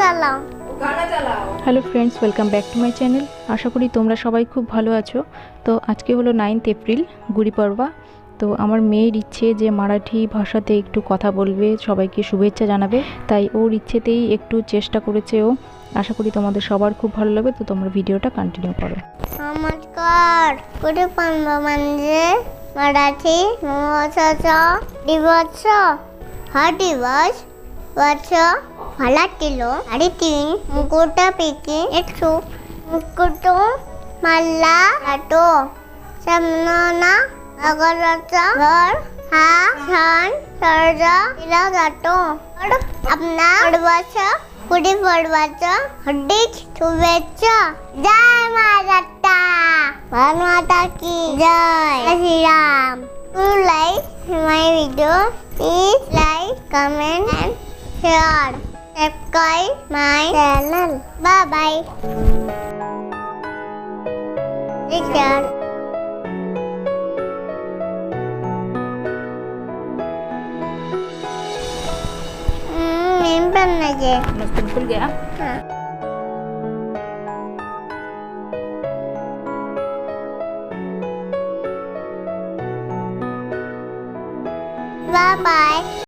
চালাও hello friends welcome back to my channel আশা করি তোমরা সবাই খুব ভালো আছো তো আজকে হলো নাইনথ এপ্রিল গুড়ি পর্বা তো আমার মেয়ের ইচ্ছে যে মারাঠি ভাষাতে একটু কথা বলবে সবাইকে শুভেচ্ছা জানাবে তাই ওর ইচ্ছেতেই একটু চেষ্টা করেছে ও। আশা করি তোমাদের সবার খুব ভালো লাগবে তো তোমরা ভিডিওটা কন্টিনিউ করো। नमस्कार. कुठे म्हणजे? मराठी महोत्सवाचा दिवस. हा दिवस वर्ष मला किलो आणि तीन मुकुटापैकी एक सूप मुकुट मला जातो समना अगराचा घर हा छान सर्ज केला जातो. आपला पडवाचा पुढे पडवाचा हड्डीच शुभेच्छा. जय Maharashtra. Banwataki Rồi. Asiram Cứ lấy Mấy video Please like Comment and share Đẹp coi Máy channel Bye bye Richard Mình bên này về. Mình bình khuôn ghé Hả? Bye-bye.